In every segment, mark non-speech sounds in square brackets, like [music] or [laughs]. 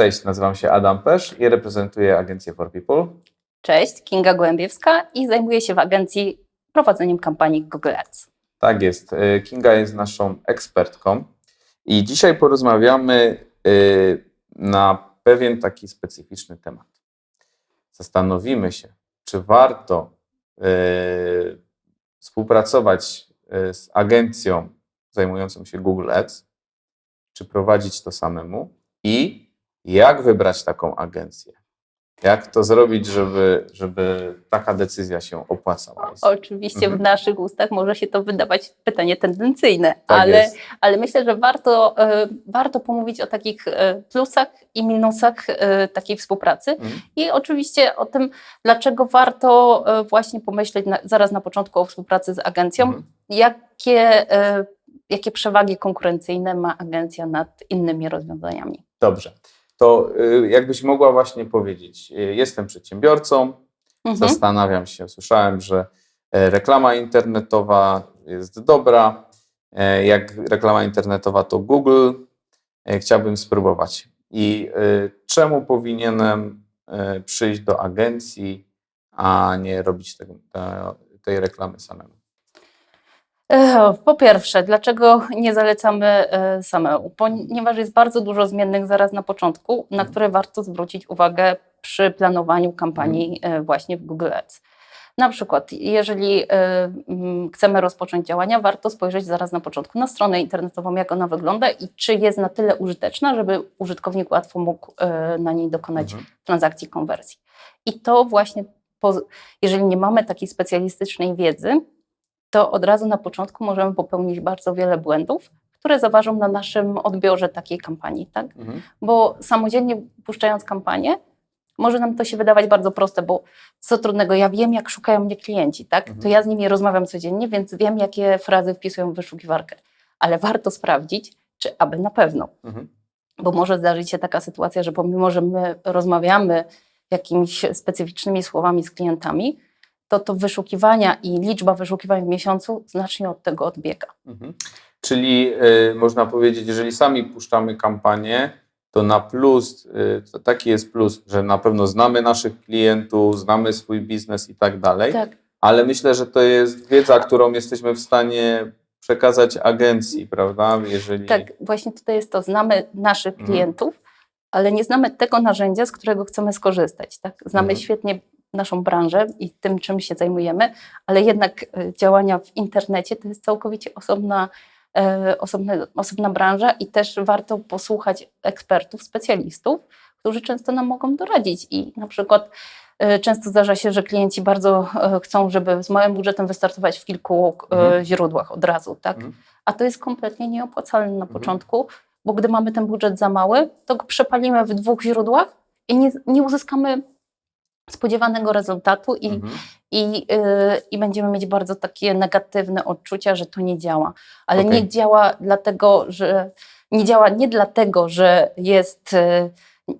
Cześć, nazywam się Adam Pesz i reprezentuję agencję For People. Cześć, Kinga Gołębiewska i zajmuję się w agencji prowadzeniem kampanii Google Ads. Tak jest, y, Kinga jest naszą ekspertką i dzisiaj porozmawiamy y, na pewien taki specyficzny temat. Zastanowimy się, czy warto y, współpracować z agencją zajmującą się Google Ads, czy prowadzić to samemu i jak wybrać taką agencję. Jak to zrobić, żeby, żeby taka decyzja się opłacała? Oczywiście Mhm. w naszych ustach może się to wydawać pytanie tendencyjne, Tak ale, jest. ale myślę, że warto, e, warto pomówić o takich e, plusach i minusach e, takiej współpracy Mhm. i oczywiście o tym, dlaczego warto właśnie pomyśleć na, zaraz na początku o współpracy z agencją, Mhm. jakie, jakie przewagi konkurencyjne ma agencja nad innymi rozwiązaniami. Dobrze. To y, jakbyś mogła właśnie powiedzieć, y, jestem przedsiębiorcą, Mhm. zastanawiam się, słyszałem, że e, reklama internetowa jest dobra. E, Jak reklama internetowa to Google, e, chciałbym spróbować. I y, czemu powinienem przyjść do agencji, a nie robić tego, te- tej reklamy samemu? Po pierwsze, dlaczego nie zalecamy e, samemu? Ponieważ jest bardzo dużo zmiennych zaraz na początku, na Mhm. które warto zwrócić uwagę przy planowaniu kampanii e, właśnie w Google Ads. Na przykład, jeżeli e, mm, chcemy rozpocząć działania, warto spojrzeć zaraz na początku na stronę internetową, jak ona wygląda i czy jest na tyle użyteczna, żeby użytkownik łatwo mógł na niej dokonać Mhm. transakcji konwersji. I to właśnie, jeżeli nie mamy takiej specjalistycznej wiedzy, to od razu na początku możemy popełnić bardzo wiele błędów, które zaważą na naszym odbiorze takiej kampanii, tak? Mhm. Bo samodzielnie puszczając kampanię, może nam to się wydawać bardzo proste, bo co trudnego, ja wiem, jak szukają mnie klienci, tak? To Mhm. ja z nimi rozmawiam codziennie, więc wiem, jakie frazy wpisują w wyszukiwarkę. Ale warto sprawdzić, czy aby na pewno Mhm. bo może zdarzyć się taka sytuacja, że pomimo, że my rozmawiamy jakimiś specyficznymi słowami z klientami, to to wyszukiwania i liczba wyszukiwań w miesiącu znacznie od tego odbiega. Mhm. Czyli y, można powiedzieć, jeżeli sami puszczamy kampanię, to na plus, y, to taki jest plus, że na pewno znamy naszych klientów, znamy swój biznes i tak dalej, Tak, ale myślę, że to jest wiedza, którą jesteśmy w stanie przekazać agencji, prawda? Jeżeli... tak, właśnie tutaj jest to, znamy naszych Mhm. klientów, ale nie znamy tego narzędzia, z którego chcemy skorzystać. Tak? Znamy Mhm. świetnie naszą branżę i tym, czym się zajmujemy, ale jednak e, działania w internecie to jest całkowicie osobna, e, osobne, osobna branża i też warto posłuchać ekspertów, specjalistów, którzy często nam mogą doradzić i na przykład e, Często zdarza się, że klienci bardzo chcą, żeby z małym budżetem wystartować w kilku Mhm. źródłach od razu, tak? Mhm. A to jest kompletnie nieopłacalne na Mhm. początku, bo gdy mamy ten budżet za mały, to go przepalimy w dwóch źródłach i nie, nie uzyskamy spodziewanego rezultatu i, Mhm. i, yy, i będziemy mieć bardzo takie negatywne odczucia, że to nie działa. Ale Okej. nie działa dlatego, że nie działa nie dlatego, że jest, yy,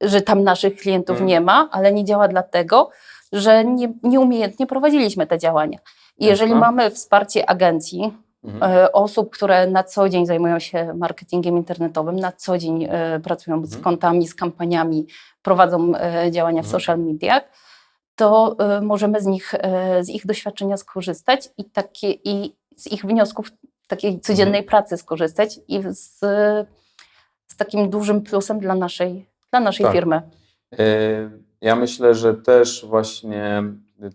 że tam naszych klientów Mhm. nie ma, ale nie działa dlatego, że nie, nieumiejętnie prowadziliśmy te działania. I jeżeli Jasne. mamy wsparcie agencji, Mhm. e, osób, które na co dzień zajmują się marketingiem internetowym, na co dzień e, pracują z Mhm. kontami, z kampaniami, prowadzą e, działania w Mhm. social mediach, to możemy z nich, z ich doświadczenia skorzystać i, takie, i z ich wniosków takiej codziennej pracy skorzystać i z, z takim dużym plusem dla naszej, dla naszej Tak. firmy. Ja myślę, że też właśnie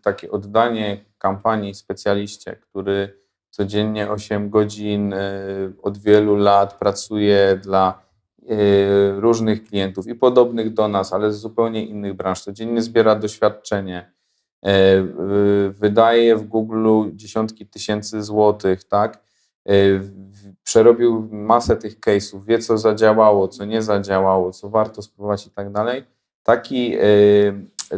takie oddanie kampanii specjaliście, który codziennie 8 godzin y, od wielu lat pracuje dla y, różnych klientów i podobnych do nas, ale z zupełnie innych branż, codziennie zbiera doświadczenie, y, wydaje w Google dziesiątki tysięcy złotych, tak? Przerobił masę tych case'ów, wie co zadziałało, co nie zadziałało, co warto spróbować i tak dalej. Taki,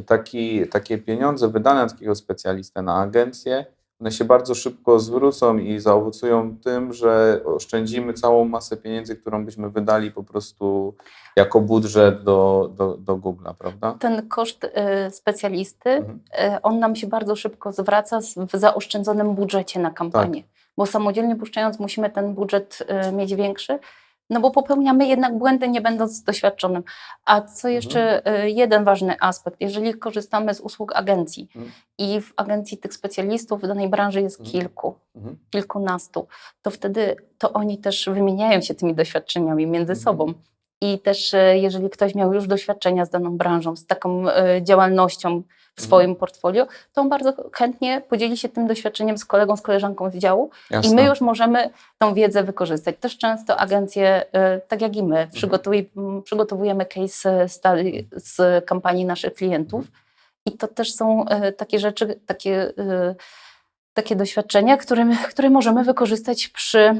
taki, takie pieniądze wydane na takiego specjalistę, na agencję, one się bardzo szybko zwrócą i zaowocują tym, że oszczędzimy całą masę pieniędzy, którą byśmy wydali po prostu jako budżet do, do, do Google'a, prawda? Ten koszt e, specjalisty, Mhm. e, on nam się bardzo szybko zwraca w zaoszczędzonym budżecie na kampanię. Bo samodzielnie puszczając musimy ten budżet e, mieć większy, No bo popełniamy jednak błędy, nie będąc doświadczonym. A co jeszcze y, jeden ważny aspekt, jeżeli korzystamy z usług agencji Mhm. i w agencji tych specjalistów w danej branży jest Mhm. kilku, Mhm. kilkunastu, to wtedy to oni też wymieniają się tymi doświadczeniami między Mhm. sobą. I też e, jeżeli ktoś miał już doświadczenia z daną branżą, z taką e, działalnością w swoim portfolio, to on bardzo chętnie podzieli się tym doświadczeniem z kolegą, z koleżanką z działu Jasne. i my już możemy tą wiedzę wykorzystać. Też często agencje, e, tak jak i my, Mhm. przygotowujemy case study z kampanii naszych klientów i to też są e, takie rzeczy, takie, e, takie doświadczenia, które, które możemy wykorzystać przy,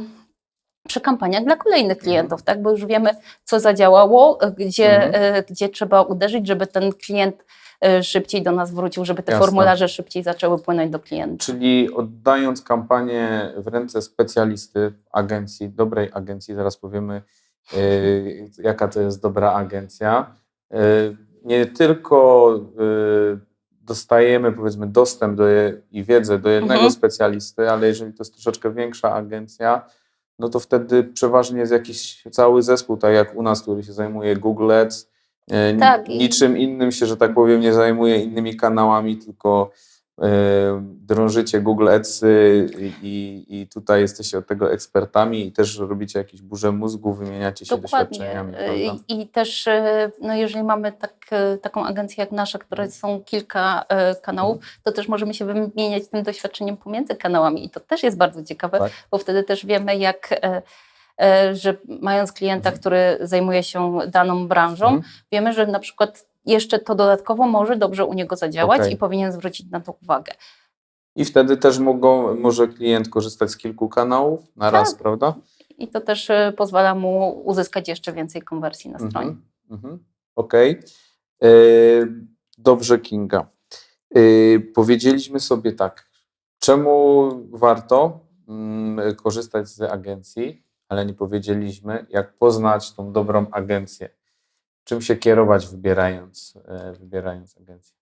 przy kampaniach dla kolejnych klientów, tak? bo już wiemy, co zadziałało, e, gdzie, Mhm. e, gdzie trzeba uderzyć, żeby ten klient e, szybciej do nas wrócił, żeby te Jasne. formularze szybciej zaczęły płynąć do klienta. Czyli oddając kampanię w ręce specjalisty, agencji, dobrej agencji, zaraz powiemy, yy, jaka to jest dobra agencja, yy, nie tylko yy, dostajemy powiedzmy dostęp do je, i wiedzę do jednego Mhm. specjalisty, ale jeżeli to jest troszeczkę większa agencja, no to wtedy przeważnie jest jakiś cały zespół, tak jak u nas, który się zajmuje Google Ads, yy, Tak, i- niczym innym się, że tak powiem, nie zajmuje innymi kanałami, tylko e, drążycie Google Adsy i, i tutaj jesteście od tego ekspertami i też robicie jakieś burze mózgu, wymieniacie się Dokładnie. doświadczeniami. Y, Prawda? I, też, y, no jeżeli mamy tak, taką agencję jak nasza, Mhm. które są kilka kanałów, to też możemy się wymieniać tym doświadczeniem pomiędzy kanałami i to też jest bardzo ciekawe, Tak. bo wtedy też wiemy, jak, że mając klienta, Mhm. który zajmuje się daną branżą, Mhm. wiemy, że na przykład jeszcze to dodatkowo może dobrze u niego zadziałać Okej. i powinien zwrócić na to uwagę. I wtedy też mogą, może klient korzystać z kilku kanałów na raz, Tak. prawda? I to też e, pozwala mu uzyskać jeszcze więcej konwersji na stronie. Mhm. Mhm. Okej. E, Dobrze, Kinga. E, Powiedzieliśmy sobie tak, czemu warto mm, korzystać z agencji, ale nie powiedzieliśmy, jak poznać tą dobrą agencję. Czym się kierować, wybierając, e, wybierając agencję?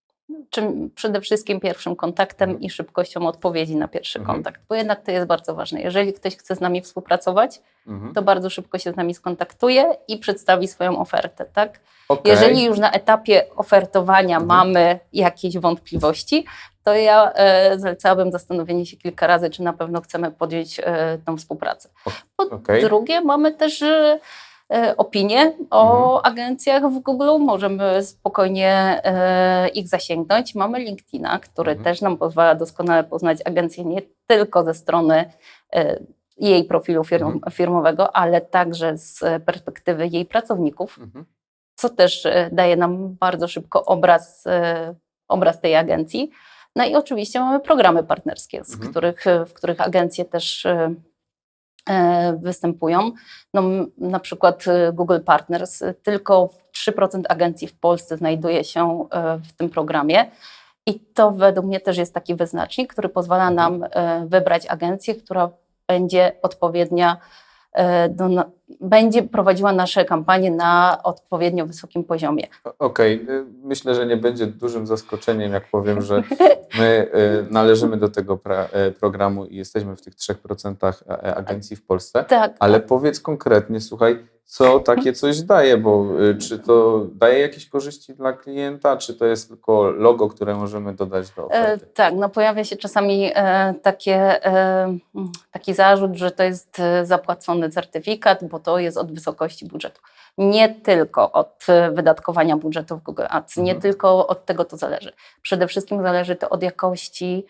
czym przede wszystkim pierwszym kontaktem Mhm. i szybkością odpowiedzi na pierwszy Mhm. kontakt, bo jednak to jest bardzo ważne. Jeżeli ktoś chce z nami współpracować, Mhm. to bardzo szybko się z nami skontaktuje i przedstawi swoją ofertę, tak? Okej. Jeżeli już na etapie ofertowania Mhm. mamy jakieś wątpliwości, to ja e, zalecałabym zastanowienie się kilka razy, czy na pewno chcemy podjąć e, tą współpracę. Po okej. drugie, mamy też e, opinie o Mhm. agencjach w Google. Możemy spokojnie e, ich zasięgnąć. Mamy LinkedIna, który Mhm. też nam pozwala doskonale poznać agencję nie tylko ze strony e, jej profilu firm, Mhm. firmowego, ale także z perspektywy jej pracowników co też e, daje nam bardzo szybko obraz, e, obraz tej agencji. No i oczywiście mamy programy partnerskie, z których, e, w których agencje też e, e, występują. No, na przykład e, Google Partners, e, tylko 3% agencji w Polsce znajduje się e, w tym programie. I to według mnie też jest taki wyznacznik, który pozwala Mhm. nam e, wybrać agencję, która będzie odpowiednia e, do, na, będzie prowadziła nasze kampanie na odpowiednio wysokim poziomie. Okej, y, myślę, że nie będzie dużym zaskoczeniem, jak powiem, że [laughs] my y, należymy do tego e, programu i jesteśmy w tych 3% a- e, agencji w Polsce. Tak, Ale powiedz konkretnie, słuchaj, co takie coś daje, bo y, czy to daje jakieś korzyści dla klienta, czy to jest tylko logo, które możemy dodać do E, oferty? tak, no pojawia się czasami e, takie, e, taki zarzut, że to jest e, zapłacony certyfikat, bo to jest od wysokości budżetu. Nie tylko od e, wydatkowania budżetu w Google Ads, nie Mhm. tylko od tego to zależy. Przede wszystkim zależy to od jakości.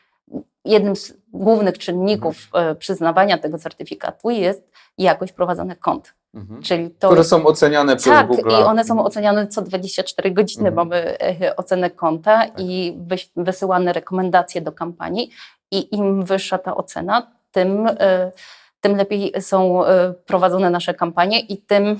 Jednym z głównych czynników Mhm. e, przyznawania tego certyfikatu jest jakość prowadzonych kont. Mhm. Czyli to Które są oceniane przez tak, Google. i one są oceniane co 24 godziny. Mhm. Mamy e, ocenę konta i wyś- wysyłane rekomendacje do kampanii. I im wyższa ta ocena, tym, e, tym lepiej są e, prowadzone nasze kampanie i tym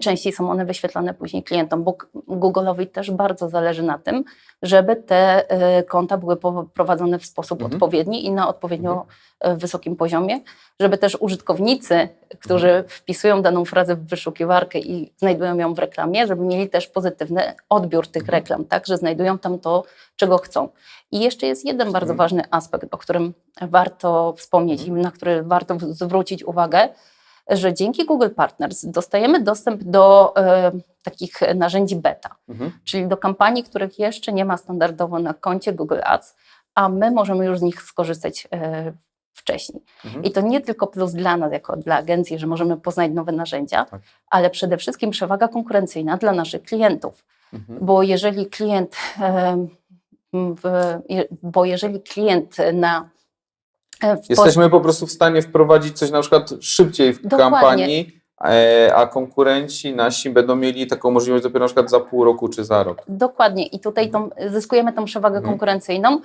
częściej są one wyświetlane później klientom, bo Google'owi też bardzo zależy na tym, żeby te e, konta były prowadzone w sposób Mhm. odpowiedni i na odpowiednio e, wysokim poziomie, żeby też użytkownicy, którzy Mhm. wpisują daną frazę w wyszukiwarkę i znajdują ją w reklamie, żeby mieli też pozytywny odbiór tych Mhm. reklam, tak, że znajdują tam to, czego chcą. I jeszcze jest jeden bardzo Mhm. ważny aspekt, o którym warto wspomnieć Mhm. i na który warto zwrócić uwagę. Że dzięki Google Partners dostajemy dostęp do e, takich narzędzi beta, Mhm. czyli do kampanii, których jeszcze nie ma standardowo na koncie Google Ads, a my możemy już z nich skorzystać e, wcześniej. Mhm. I to nie tylko plus dla nas, jako dla agencji, że możemy poznać nowe narzędzia, Tak. ale przede wszystkim przewaga konkurencyjna dla naszych klientów. Mhm. Bo jeżeli klient, w, je- bo jeżeli klient na e, Jesteśmy po prostu w stanie wprowadzić coś na przykład szybciej w Dokładnie. kampanii, e, a konkurenci nasi będą mieli taką możliwość dopiero na przykład za pół roku czy za rok. Dokładnie i tutaj tą, zyskujemy tą przewagę Mhm. konkurencyjną,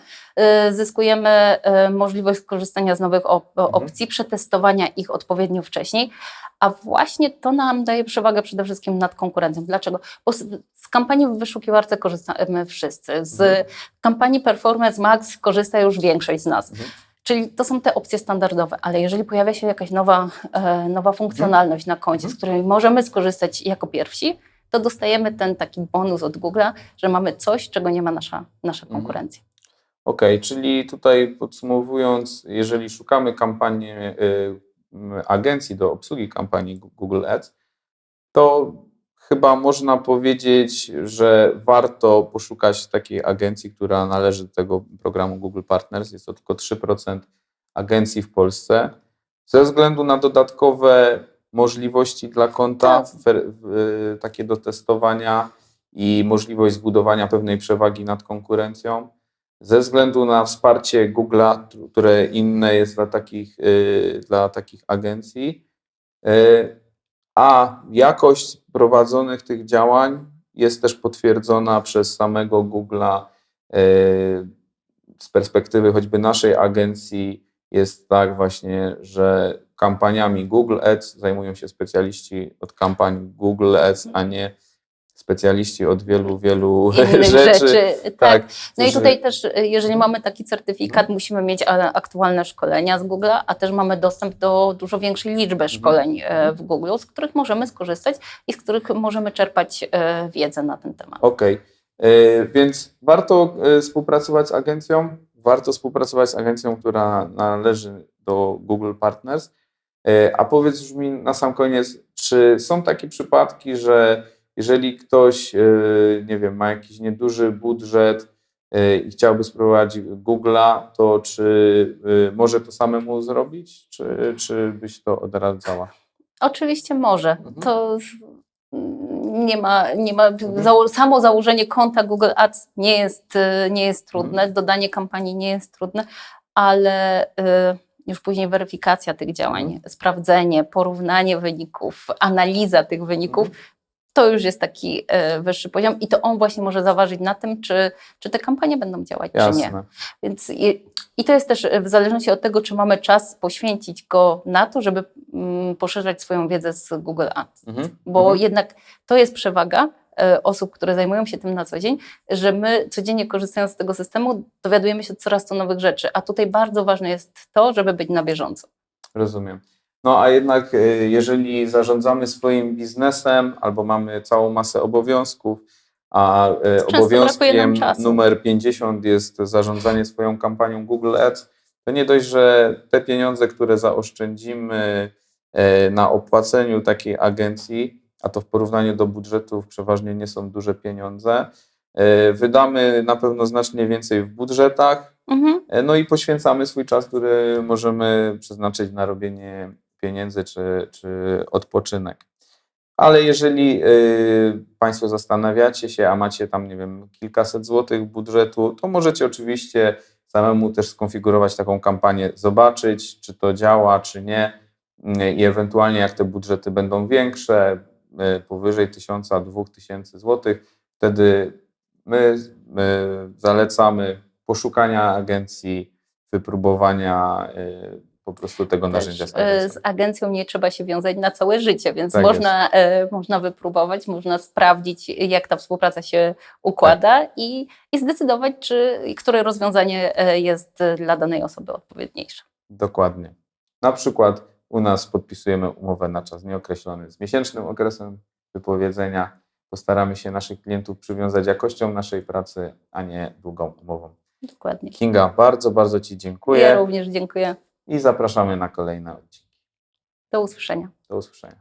y, zyskujemy możliwość skorzystania z nowych op- Mhm. opcji, przetestowania ich odpowiednio wcześniej, a właśnie to nam daje przewagę przede wszystkim nad konkurencją. Dlaczego? Bo z, z kampanii w wyszukiwarce korzystamy wszyscy, z Mhm. kampanii Performance Max korzysta już większość z nas. Czyli to są te opcje standardowe, ale jeżeli pojawia się jakaś nowa, e, nowa funkcjonalność na koncie, z Mhm. której możemy skorzystać jako pierwsi, to dostajemy ten taki bonus od Google'a, że mamy coś, czego nie ma nasza, nasza Mhm. konkurencja. Okej, czyli tutaj podsumowując, jeżeli szukamy kampanii y, agencji do obsługi kampanii Google Ads, to chyba można powiedzieć, że warto poszukać takiej agencji, która należy do tego programu Google Partners. Jest to tylko 3% agencji w Polsce. Ze względu na dodatkowe możliwości dla konta, Tak. takie do testowania i możliwość zbudowania pewnej przewagi nad konkurencją, ze względu na wsparcie Google'a, które inne jest dla takich, y, dla takich agencji, y, a jakość prowadzonych tych działań jest też potwierdzona przez samego Google'a y, z perspektywy choćby naszej agencji jest tak właśnie, że kampaniami Google Ads zajmują się specjaliści od kampanii Google Ads, a nie specjaliści od wielu, wielu Innych [laughs] rzeczy. rzeczy. tak. Tak, No i tutaj też, jeżeli mamy taki certyfikat, musimy mieć aktualne szkolenia z Google'a, a też mamy dostęp do dużo większej liczby szkoleń e, w Google, z których możemy skorzystać i z których możemy czerpać e, wiedzę na ten temat. Okej, Y, więc warto współpracować z agencją, warto współpracować z agencją, która należy do Google Partners. A powiedz już mi na sam koniec, czy są takie przypadki, że jeżeli ktoś, y, nie wiem, ma jakiś nieduży budżet y, i chciałby spróbować Google'a, to czy y, może to samemu zrobić, czy, czy byś to odradzała? Oczywiście może. Mhm. To mm, nie ma, nie ma Mhm. zało, samo założenie konta Google Ads nie jest, nie jest trudne, Mhm. dodanie kampanii nie jest trudne, ale y, już później weryfikacja tych działań, Mhm. sprawdzenie, porównanie wyników, analiza tych wyników, Mhm. To już jest taki y, wyższy poziom i to on właśnie może zaważyć na tym, czy, czy te kampanie będą działać, czy nie. Jasne. Więc i, i to jest też e, w zależności od tego, czy mamy czas poświęcić go na to, żeby mm, poszerzać swoją wiedzę z Google Ads. Mhm. Bo Mhm. jednak to jest przewaga e, osób, które zajmują się tym na co dzień, że my codziennie korzystając z tego systemu dowiadujemy się coraz to nowych rzeczy. A tutaj bardzo ważne jest to, żeby być na bieżąco. Rozumiem. No a jednak, y, jeżeli zarządzamy swoim biznesem albo mamy całą masę obowiązków, a y, obowiązkiem numer 50 jest zarządzanie swoją kampanią Google Ads, to nie dość, że te pieniądze, które zaoszczędzimy e, na opłaceniu takiej agencji, a to w porównaniu do budżetów przeważnie nie są duże pieniądze, wydamy na pewno znacznie więcej w budżetach, Mhm. No i poświęcamy swój czas, który możemy przeznaczyć na robienie pieniędzy czy, czy odpoczynek. Ale jeżeli y, Państwo zastanawiacie się, a macie tam, nie wiem, kilkaset złotych budżetu, to możecie oczywiście samemu też skonfigurować taką kampanię, zobaczyć, czy to działa, czy nie. Y, I ewentualnie, jak te budżety będą większe, y, powyżej 1000-2000 złotych, wtedy my, my zalecamy poszukania agencji, wypróbowania y, po prostu tego narzędzia. E, sobie. z agencją nie trzeba się wiązać na całe życie, więc Tak można, e, można wypróbować, można sprawdzić, jak ta współpraca się układa Tak. i, i zdecydować, czy które rozwiązanie e, jest dla danej osoby odpowiedniejsze. Dokładnie. Na przykład u nas podpisujemy umowę na czas nieokreślony z miesięcznym okresem wypowiedzenia. Postaramy się naszych klientów przywiązać jakością naszej pracy, a nie długą umową. Dokładnie. Kinga, bardzo, bardzo Ci dziękuję Ja również dziękuję. I zapraszamy na kolejne odcinki. Do usłyszenia. Do usłyszenia.